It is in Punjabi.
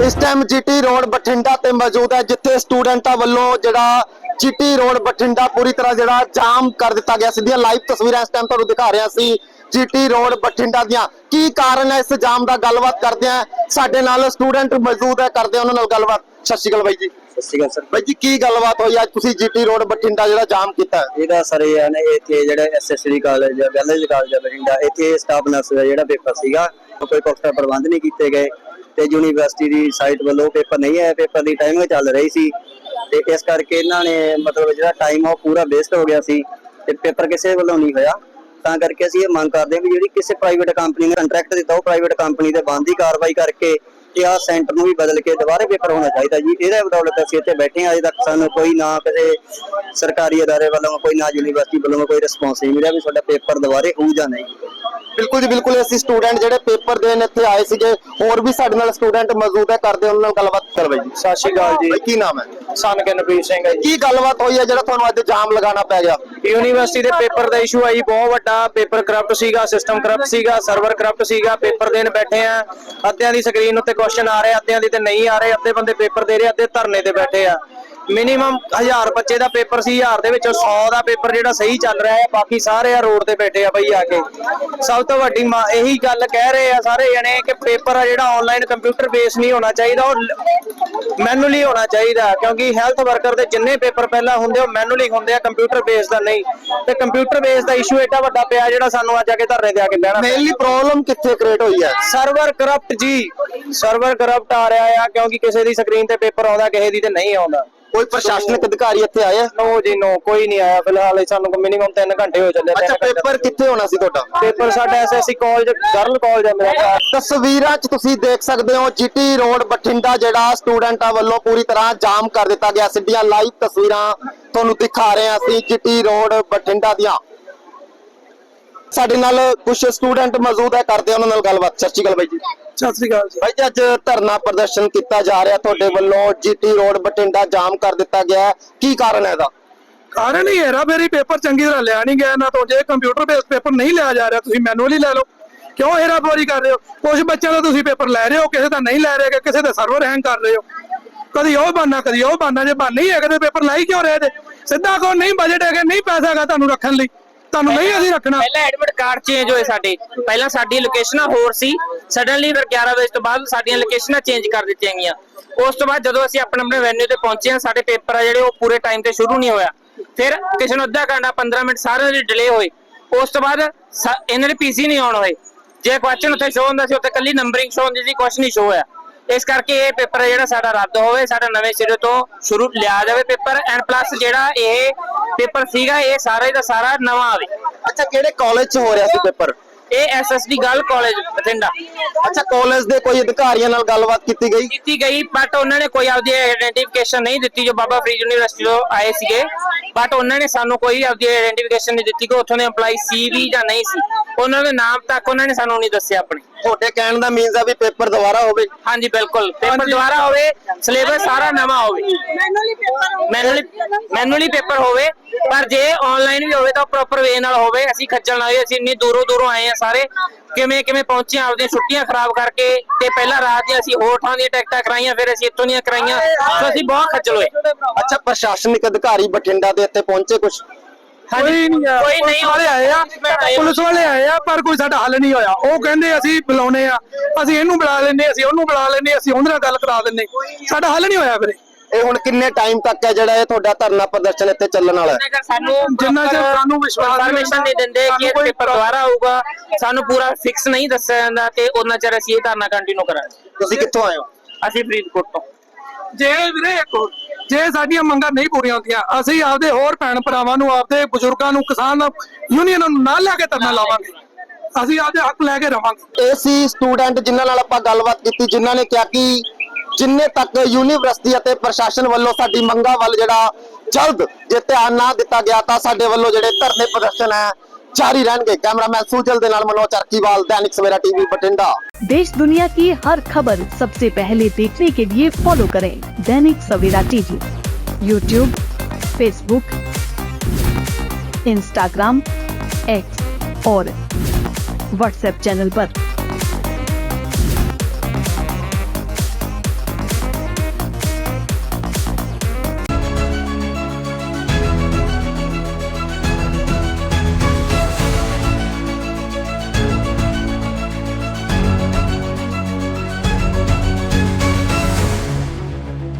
ਟਾਈਮ ਜੀਟੀ ਰੋਡ ਬਠਿੰਡਾ ਤੇ ਮੌਜੂਦ ਹੈ ਜਿੱਥੇ ਸਟੂਡੈਂਟਾਂ ਵੱਲੋਂ ਜਿਹੜਾ ਜੀਟੀ ਰੋਡ ਬਠਿੰਡਾ ਪੂਰੀ ਤਰ੍ਹਾਂ ਜਿਹੜਾ ਜਾਮ ਕਰ ਦਿੱਤਾ ਗਿਆ ਸਿੱਧੀਆਂ ਲਾਈਵ ਤਸਵੀਰਾਂ ਇਸ ਟਾਈਮ ਤੁਹਾਨੂੰ ਦਿਖਾ ਰਿਹਾ ਸੀ ਜੀਟੀ ਰੋਡ ਬਠਿੰਡਾ ਦੀਆਂ। ਕੀ ਕਾਰਨ ਹੈ ਇਸ ਜਾਮ ਦਾ? ਗੱਲਬਾਤ ਕਰਦੇ ਆ ਸਾਡੇ ਨਾਲ ਸਟੂਡੈਂਟ ਮੌਜੂਦ ਹੈ ਕਰਦੇ ਆ ਉਹਨਾਂ ਨਾਲ ਗੱਲਬਾਤ। ਸਤਿ ਸ਼੍ਰੀ ਅਕਾਲ ਬਾਈ ਜੀ। ਸਤਿ ਸ਼੍ਰੀ ਅਕਾਲ ਸਰ। ਬਾਈ ਜੀ ਕੀ ਗੱਲਬਾਤ ਹੋਈ? ਅੱਜ ਤੁਸੀਂ ਜੀਟੀ ਰੋਡ ਬਠਿੰਡਾ ਜਿਹੜਾ ਜਾਮ ਕੀਤਾ ਹੈ? ਇਹਦਾ ਸਰ ਇਹ ਨੇ ਇੱਥੇ ਜਿਹੜਾ ਐਸਐਸਡੀ ਕਾਲਜ ਵੈਲੇਜ ਕਾਲਜ ਬਠਿੰਡਾ ਇੱਥੇ ਸਟਾਫ ਨਰਸ ਦਾ ਜਿਹੜਾ ਪੇਪਰ ਸੀਗਾ ਕੋਈ ਪੁਖਤਾ ਪ੍ਰਬੰਧ ਨਹੀਂ ਕੀਤੇ ਗਏ। ਤੇ ਯੂਨੀਵਰਸਿਟੀ ਦੀ ਸਾਈਟ ਵੱਲੋਂ ਪੇਪਰ ਨਹੀਂ ਆਇਆ ਪੇਪਰ ਦੀ ਟਾਈਮਿੰਗ ਚੱਲ ਰਹੀ ਸੀ ਤੇ ਇਸ ਕਰਕੇ ਇਹਨਾਂ ਨੇ ਮਤਲਬ ਜਿਹੜਾ ਟਾਈਮ ਉਹ ਪੂਰਾ ਵੇਸਟ ਹੋ ਗਿਆ ਸੀ ਤੇ ਪੇਪਰ ਕਿਸੇ ਵੱਲੋਂ ਨਹੀਂ ਹੋਇਆ। ਤਾਂ ਕਰਕੇ ਅਸੀਂ ਇਹ ਮੰਗ ਕਰਦੇ ਹਾਂ ਵੀ ਜਿਹੜੀ ਕਿਸੇ ਪ੍ਰਾਈਵੇਟ ਕੰਪਨੀ ਨੇ ਕੰਟਰੈਕਟ ਦਿੱਤਾ, ਉਹ ਪ੍ਰਾਈਵੇਟ ਕੰਪਨੀ ਤੇ ਬੰਦ ਹੀ ਕਾਰਵਾਈ ਕਰਕੇ ਤੇ ਆਹ ਸੈਂਟਰ ਨੂੰ ਵੀ ਬਦਲ ਕੇ ਦੁਬਾਰੇ ਪੇਪਰ ਹੋਣਾ ਚਾਹੀਦਾ ਜੀ। ਇਹਦੇ ਬਦੌਲਤ ਅਸੀਂ ਇੱਥੇ ਬੈਠੇ ਹਾਂ, ਅਜੇ ਤੱਕ ਸਾਨੂੰ ਕੋਈ ਨਾ ਕਿਸੇ ਸਰਕਾਰੀ ਅਦਾਰੇ ਵੱਲੋਂ, ਕੋਈ ਨਾ ਯੂਨੀਵਰਸਿਟੀ ਵੱਲੋਂ ਕੋਈ ਰਿਸਪੌਂਸ ਨਹੀਂ ਮਿਲਿਆ ਵੀ ਤੁਹਾਡਾ ਪੇਪਰ ਦੁਬਾਰੇ ਹੋਊ ਜਾਂ ਨਹੀਂ। ਬਿਲਕੁਲ ਜੀ ਬਿਲਕੁਲ। ਅਸੀਂ ਸਟੂਡੈਂਟ ਜਿਹੜੇ ਪੇਪਰ ਦੇਣ ਇੱਥੇ ਆਏ ਸੀਗੇ ਹੋਰ ਵੀ ਸਾਡੇ ਨਾਲ ਸਟੂਡੈਂਟ ਮੌਜੂਦ ਹੈ ਕਰਦੇ ਉਹਨਾਂ ਨਾਲ ਗੱਲਬਾਤ। ਕਰ ਬਾਈ ਜੀ। ਸਤਿ ਸ਼੍ਰੀ ਅਕਾਲ ਜੀ। ਕੀ ਨਾਮ ਹੈ? ਸਨ ਕਨਪ੍ਰੀਤ ਸਿੰਘ ਹੈ ਜੀ। ਕੀ ਗੱਲਬਾਤ ਹੋਈ ਹੈ ਜਿਹੜਾ ਤੁਹਾਨੂੰ ਅੱਜ ਜਾਮ ਲਗਾਉਣਾ ਪੈ ਗਿਆ? ਯੂਨੀਵਰਸਿਟੀ ਦੇ ਪੇਪਰ ਦਾ ਇਸ਼ੂ ਆਈ ਬਹੁਤ ਵੱਡਾ। ਪੇਪਰ ਕਰਪਟ ਸੀਗਾ ਸਿਸਟਮ ਕਰਪਟ ਸੀਗਾ ਸਰਵਰ ਕਰਪਟ ਸੀਗਾ ਪੇਪਰ ਦੇਣ ਬੈਠੇ ਆ। ਅੱਧਿਆਂ ਦੀ ਸਕਰੀਨ ਉੱਤੇ ਕੁਐਸਚਨ ਆ ਰਹੇ ਅੱਧਿਆਂ ਦੀ ਤੇ ਨਹੀਂ ਆ ਰਹੇ ਅੱਧੇ ਬੰਦੇ ਪੇਪਰ ਦੇ ਰਹੇ ਅੱਧੇ ਧਰਨੇ ਤੇ ਬੈਠੇ ਆ। ਮਿਨੀਮਮ 1000 ਬੱਚੇ ਦਾ ਪੇਪਰ ਸੀ 1000 ਦੇ ਵਿੱਚੋਂ 100 ਦਾ ਪੇਪਰ ਜਿਹੜਾ ਸਹੀ ਚੱਲ ਰਿਹਾ ਹੈ ਬਾਕੀ ਸਾਰੇ ਆ ਰੋਡ ਤੇ ਬੈਠੇ ਆ ਬਈ ਆ ਕੇ। ਸਭ ਤੋਂ ਵੱਡੀ ਮਾ- ਇਹੀ ਗੱਲ ਕਹਿ ਰਹੇ ਆ ਸਾਰੇ ਜਣੇ ਕਿ ਪੇਪਰ ਆ ਜਿਹੜਾ ਆਨਲਾਈਨ ਕੰਪਿਊਟਰ ਬੇਸ ਨਹੀਂ ਹੋਣਾ ਚਾਹੀਦਾ ਉਹ ਮੈਨੂਅਲੀ ਹੋਣਾ ਚਾਹੀਦਾ ਕਿਉਂਕਿ ਹੈਲਥ ਵਰਕਰ ਦੇ ਜਿੰਨੇ ਪੇਪਰ ਪਹਿਲਾਂ ਹੁੰਦੇ ਉਹ ਮੈਨੂਅਲੀ ਹੁੰਦੇ ਆ ਕੰਪਿਊਟਰ ਬੇਸ ਦਾ ਨਹੀਂ। ਤੇ ਕੰਪਿਊਟਰ ਬੇਸ ਦਾ ਇਸ਼ੂ ਏਡਾ ਵੱਡਾ ਪਿਆ ਜਿਹੜਾ ਸਾਨੂੰ ਅੱਜ ਆ ਕੇ ਧਰਨੇ ਤੇ ਆ ਕੇ ਬਹਿਣਾ। ਮੇਨਲੀ ਪ੍ਰੋਬਲਮ ਕਿੱਥੇ ਕ੍ਰੀਏਟ ਹੋਈ ਹੈ? ਸਰਵਰ ਕਰਪਟ ਜੀ। ਸਰਵਰ ਕਰਪਟ ਆ ਰਿਹਾ ਆ ਕਿਉਂਕਿ ਕਿਸੇ ਦੀ ਸਕਰੀਨ ਤੇ ਪੇਪਰ ਆਉਂਦਾ ਕਿਸੇ ਦੀ ਤੇ ਨਹੀਂ ਆਉਂਦਾ। ਕੋਈ ਪ੍ਰਸ਼ਾਸਨਿਕ ਅਧਿਕਾਰੀ ਇੱਥੇ ਆਇਆ ਨੋ ਜੀ ਨੋ ਕੋਈ ਨਹੀਂ ਆਇਆ ਫਿਲਹਾਲ ਸਾਨੂੰ ਮਿਨੀਮਮ 3 ਘੰਟੇ ਹੋ ਚੱਲੇ ਅੱਛਾ ਪੇਪਰ ਕਿੱਥੇ ਹੋਣਾ ਸੀ ਤੁਹਾਡਾ? ਪੇਪਰ ਸਾਡਾ ਐਸਐਸਸੀ ਕਾਲਜ ਗਰਲ ਕਾਲਜ ਹੈ ਮੇਰਾ। ਤਸਵੀਰਾਂ 'ਚ ਤੁਸੀਂ ਦੇਖ ਸਕਦੇ ਹੋ ਜੀਟੀ ਰੋਡ ਬਠਿੰਡਾ ਜਿਹੜਾ ਸਟੂਡੈਂਟਾਂ ਵੱਲੋਂ ਪੂਰੀ ਤਰ੍ਹਾਂ ਜਾਮ ਕਰ ਦਿੱਤਾ ਗਿਆ। ਸਿੱਧੀਆਂ ਲਾਈਵ ਤਸਵੀਰਾਂ ਤੁਹਾਨੂੰ ਦਿਖਾ ਰਹੇ ਹਾਂ ਅਸੀਂ ਜੀਟੀ ਰੋਡ ਬਠਿੰਡਾ ਦੀਆਂ। ਸਾਡੇ ਨਾਲ ਕੁਝ ਸਟੂਡੈਂਟ ਮੌਜੂਦ ਹੈ ਕਰਦੇ ਉਹਨਾਂ ਨਾਲ ਗੱਲਬਾਤ। ਸਤਿ ਸ਼੍ਰੀ ਅਕਾਲ ਬਾਈ ਜੀ। ਸਤਿ ਸ੍ਰੀ ਅਕਾਲ ਜੀ। ਬਾਈ ਜੀ ਅੱਜ ਧਰਨਾ ਪ੍ਰਦਰਸ਼ਨ ਕੀਤਾ ਜਾ ਰਿਹਾ। ਤੁਹਾਡੇ ਵੱਲੋਂ ਜੀਟੀ ਰੋਡ ਬਠਿੰਡਾ ਜਾਮ ਕਰ ਦਿੱਤਾ ਗਿਆ ਹੈ। ਕੀ ਕਾਰਨ ਹੈ ਇਹਦਾ? ਕਾਰਨ ਹੀ ਹੈਰਾ ਫੇਰੀ ਪੇਪਰ ਚੰਗੀ ਤਰ੍ਹਾਂ ਲਿਆ ਨਹੀਂ ਗਿਆ ਨਾ ਤੋਂ ਜੇ ਕੰਪਿਊਟਰ ਬੇਸ ਪੇਪਰ ਨਹੀਂ ਲਿਆ ਜਾ ਰਿਹਾ ਤੁਸੀਂ ਮੈਨੂਅਲੀ ਲੈ ਲਓ। ਕਿਉਂ ਹੇਰਾ ਕਰ ਰਹੇ ਹੋ? ਕੁਝ ਬੱਚਿਆਂ ਦਾ ਤੁਸੀਂ ਪੇਪਰ ਲੈ ਰਹੇ ਹੋ ਕਿਸੇ ਦਾ ਨਹੀਂ ਲੈ ਰਹੇ ਕਿਸੇ ਦਾ ਸਰਵਰ ਹੈਂਗ ਕਰ ਰਹੇ ਹੋ। ਕਦੀ ਉਹ ਬਾਨਾ ਕਦੀ ਉਹ ਬਾਨਾ ਜੇ ਬਾਨਾ ਹੀ ਹੈਗਾ ਤੇ ਪੇਪਰ ਲੈ ਹੀ ਕਿਉਂ ਰਹੇ ਤੇ ਸਿੱਧਾ ਕਹੋ ਨਹੀਂ ਬਜਟ ਹੈਗਾ ਨਹੀਂ ਪੈਸਾ ਹੈਗਾ ਤੁਹਾਨੂੰ ਰੱਖਣ ਲਈ। ਤੁਹਾਨੂੰ ਨਹੀਂ ਅਸੀਂ ਰੱਖਣਾ। ਪਹਿਲਾਂ ਐਡਮਿਟ ਕਾਰਡ ਚੇਂਜ ਹੋਏ ਸਾਡੇ। ਪਹਿਲਾਂ ਸਾਡੀ ਲੋਕੇਸ਼ਨਾਂ ਹੋਰ ਸੀ। ਸਡਨਲੀ ਫਿਰ 11 ਵਜੇ ਤੋਂ ਬਾਅਦ ਸਾਡੀਆਂ ਲੋਕੇਸ਼ਨਾਂ ਚੇਂਜ ਕਰ ਦਿੱਤੀਆਂ ਗਈਆਂ। ਉਸ ਤੋਂ ਬਾਅਦ ਜਦੋਂ ਅਸੀਂ ਆਪਣੇ ਆਪਣੇ ਵੈਨਿਊ ਤੇ ਪਹੁੰਚੇ ਹਾਂ, ਸਾਡੇ ਪੇਪਰ ਆ ਜਿਹੜੇ ਉਹ ਪੂਰੇ ਟਾਈਮ ਤੇ ਸ਼ੁਰੂ ਨਹੀਂ ਹੋਇਆ। ਫਿਰ ਕਿਸੇ ਨੂੰ ਅੱਧਾ ਘੰਟਾ 15 ਮਿੰਟ ਸਾਰੇ ਦੇ ਡਿਲੇ ਹੋਏ ਉਸ ਤੋਂ ਬਾਅਦ ਸਾ- ਇਹਨਾਂ ਦੇ ਪੀਸੀ ਨਹੀਂ ਆਉਣ ਹੋਏ। ਜੇ ਕੁਐਸਚਨ ਉੱਥੇ ਸ਼ੋ ਹੁੰਦਾ ਸੀ, ਉੱਥੇ ਕੱਲੀ ਨੰਬਰਿੰਗ ਸ਼ੋ ਹੁੰਦੀ ਸੀ, ਕੁਛ ਨਹੀਂ ਸ਼ੋ ਹੋਇਆ। ਇਸ ਕਰਕੇ ਇਹ ਪੇਪਰ ਜਿਹੜਾ ਸਾਡਾ ਰੱਦ ਹੋਵੇ, ਸਾਡਾ ਨਵੇਂ ਸਿਰੇ ਤੋਂ ਸ਼ੁਰੂ ਲਿਆ ਜਾਵੇ ਪੇਪਰ ਐਂਡ ਪਲੱਸ ਜਿਹੜਾ ਇਹ ਪੇਪਰ ਸੀਗਾ ਇਹ ਸਾਰਾ ਦਾ ਸਾਰਾ ਨਵਾਂ ਆਵੇ ਅੱਛਾ ਕਿਹੜੇ ਕਾਲਜ 'ਚ ਹੋ ਰਿਹਾ ਸੀ ਪੇਪਰ? ਇਹ ਐਸਐਸਡੀ ਗਰਲ ਕਾਲਜ ਬਠਿੰਡਾ। ਅੱਛਾ ਕਾਲਜ ਦੇ ਕੋਈ ਅਧਿਕਾਰੀਆਂ ਨਾਲ ਗੱਲਬਾਤ ਕੀਤੀ ਗਈ? ਕੀਤੀ ਗਈ ਬਟ ਉਹਨਾਂ ਨੇ ਕੋਈ ਆਪਦੀ ਆਇਡੈਂਟੀਫਿਕੇਸ਼ਨ ਨਹੀਂ ਦਿੱਤੀ ਜੋ ਬਾਬਾ ਫਰੀਦ ਯੂਨੀਵਰਸਿਟੀ ਤੋਂ ਆਏ ਸੀਗੇ। ਬਟ ਉਹਨਾਂ ਨੇ ਸਾਨੂੰ ਕੋਈ ਆਪਦੀ ਆਇਡੈਂਟੀਫਿਕੇਸ਼ਨ ਨਹੀਂ ਦਿੱਤੀ ਕਿ ਉੱਥੋਂ ਦੇ EMPLOYE ਸੀ ਵੀ ਜਾਂ ਨਹੀਂ ਸੀ। ਉਹਨਾਂ ਦੇ ਨਾਮ ਤੱਕ ਉਹਨਾਂ ਨੇ ਸਾਨੂੰ ਨਹੀਂ ਦੱਸਿਆ ਆਪਣੇ। ਤੁਹਾਡੇ ਕਹਿਣ ਦਾ ਮੀਨਸ ਆ ਵੀ ਪੇਪਰ ਦੁਬਾਰਾ ਹੋਵੇ। ਹਾਂਜੀ ਬਿਲਕੁਲ। ਪੇਪਰ ਦੁਬਾਰਾ ਹੋਵੇ ਸਿਲੇਬਸ ਸਾਰਾ ਨਵਾਂ ਹੋਵੇ। ਮੈਨੂਅਲੀ ਮੈਨੂਅਲੀ ਪੇਪਰ ਹੋਵੇ। ਪਰ ਜੇ ਆਨਲਾਈਨ ਵੀ ਹੋਵੇ ਤਾਂ ਪ੍ਰੋਪਰ ਵੇ ਨਾਲ ਹੋਵੇ। ਅਸੀਂ ਖੱਜਲ ਨਾ ਹੋਈਏ ਅਸੀਂ ਇੰਨੀ ਦੂਰੋਂ ਦੂਰੋਂ ਆਏ ਆ ਸਾਰੇ। ਕਿਵੇਂ ਕਿਵੇਂ ਪਹੁੰਚੇ ਆਪਦੀਆਂ ਛੁੱਟੀਆਂ ਖਰਾਬ ਕਰਕੇ ਤੇ ਪਹਿਲਾਂ ਰਾਤ ਦੀਆਂ ਅਸੀਂ ਹੋਰ ਥਾਂ ਦੀਆਂ ਟਿਕਟਾਂ ਕਰਾਈਆਂ ਫਿਰ ਅਸੀਂ ਇੱਥੋਂ ਦੀਆਂ ਕਰਾਈਆਂ। ਸੋ ਅਸੀਂ ਬਹੁਤ ਖੱਜਲ ਹੋਏ। ਅੱਛਾ ਪ੍ਰਸ਼ਾਸਨਿਕ ਅਧਿਕਾਰੀ ਬਠਿੰਡਾ ਦੇ ਇੱਥੇ ਪਹੁੰਚੇ ਕੁਝ ਕੋਈ ਨਹੀਂ ਆਇਆ। ਕੋਈ ਨਹੀਂ ਪੁਲਿਸ ਵਾਲੇ ਆਏ ਆ ਪੁਲਿਸ ਵਾਲੇ ਆਏ ਆ ਪਰ ਕੋਈ ਸਾਡਾ ਹੱਲ ਨਹੀਂ ਹੋਇਆ। ਉਹ ਕਹਿੰਦੇ ਅਸੀਂ ਬੁਲਾਉਨੇ ਆ ਅਸੀਂ ਇਹਨੂੰ ਬੁਲਾ ਲੈਨੇ ਅਸੀਂ ਉਹਨੂੰ ਬੁਲਾ ਲੈਨੇ ਅਸੀਂ ਉਹਦੇ ਨਾਲ ਗੱਲ ਕਰਾ ਦਿੰਨੇ ਸਾਡਾ ਹੱਲ ਨਹੀਂ ਹੋਇਆ ਵੀਰੇ ਇਹ ਹੁਣ ਕਿੰਨੇ ਟਾਈਮ ਤੱਕ ਹੈ ਜਿਹੜਾ ਇਹ ਤੁਹਾਡਾ ਧਰਨਾ ਪ੍ਰਦਰਸ਼ਨ ਇੱਥੇ ਚੱਲਣ ਵਾਲਾ ਹੈ? ਸਾਨੂੰ ਜਿੰਨਾ ਚਿਰ ਸਾਨੂੰ ਵਿਸ਼ਵਾਸ ਨਹੀਂ ਇਨਫੋਰਮੇਸ਼ਨ ਨਹੀਂ ਦਿੰਦੇ ਕਿ ਇਹ ਪੇਪਰ ਦੁਬਾਰਾ ਆਊਗਾ। ਸਾਨੂੰ ਪੂਰਾ ਫਿਕਸ ਨਹੀਂ ਦੱਸਿਆ ਜਾਂਦਾ ਤੇ ਉਹਨਾਂ ਚਿਰ ਅਸੀਂ ਇਹ ਧਰਨਾ ਕੰਟੀਨਿਊ ਕਰਾਂਗੇ। ਤੁਸੀਂ ਕਿੱਥੋਂ ਆਏ ਹੋ? ਅਸੀਂ ਫਰੀਦਕੋਟ ਤੋਂ। ਜੇ ਵੀਰੇ ਇੱਕ ਹੋਰ, ਜੇ ਸਾਡੀਆਂ ਮੰਗਾਂ ਨਹੀਂ ਪੂਰੀਆਂ ਹੁੰਦੀਆਂ, ਅਸੀਂ ਆਪਦੇ ਹੋਰ ਭੈਣ ਭਰਾਵਾਂ ਨੂੰ, ਆਪਦੇ ਬਜ਼ੁਰਗਾਂ ਨੂੰ, ਕਿਸਾਨ ਯੂਨੀਅਨਾਂ ਨੂੰ ਨਾਲ ਲੈ ਕੇ ਧਰਨਾ ਲਾਵਾਂਗੇ। ਅਸੀਂ ਆਪਦੇ ਹੱਕ ਲੈ ਕੇ ਰਵਾਂਗੇ। ਇਹ ਸੀ ਸਟੂਡੈਂਟ ਜਿਨ੍ਹਾਂ ਨਾਲ ਆਪਾਂ ਗੱਲਬਾਤ ਕੀਤੀ, ਜਿਨ੍ਹਾਂ ਨੇ ਕਿਹਾ ਕਿ ਜਿੰਨੇ ਤੱਕ ਯੂਨੀਵਰਸਿਟੀ ਅਤੇ ਪ੍ਰਸ਼ਾਸਨ ਵੱਲੋਂ ਸਾਡੀ ਮੰਗਾਂ ਵੱਲ ਜਿਹੜਾ ਜਲਦ ਜੇ ਧਿਆਨ ਨਾ ਦਿੱਤਾ ਗਿਆ, ਤਾਂ ਸਾਡੇ ਵੱਲੋਂ ਜਿਹੜੇ ਧਰਨੇ ਪ੍ਰਦਰਸ਼ਨ ਹੈ ਜਾਰੀ ਰਹਿਣਗੇ ਕੈਮਰਾਮੈਨ ਸੂਜਲ ਦੇ ਨਾਲ ਮਨੋਜ ਚਰਕੀਵਾਲ ਦੈਨਿਕ ਸਵੇਰਾ ਟੀਵੀ ਬਠਿੰਡਾ देश दुनिया की हर खबर सबसे पहले देखने के लिए फॉलो करें Dainik Savera TV YouTube Facebook Instagram X और व्हाट्सएप चैनल पर।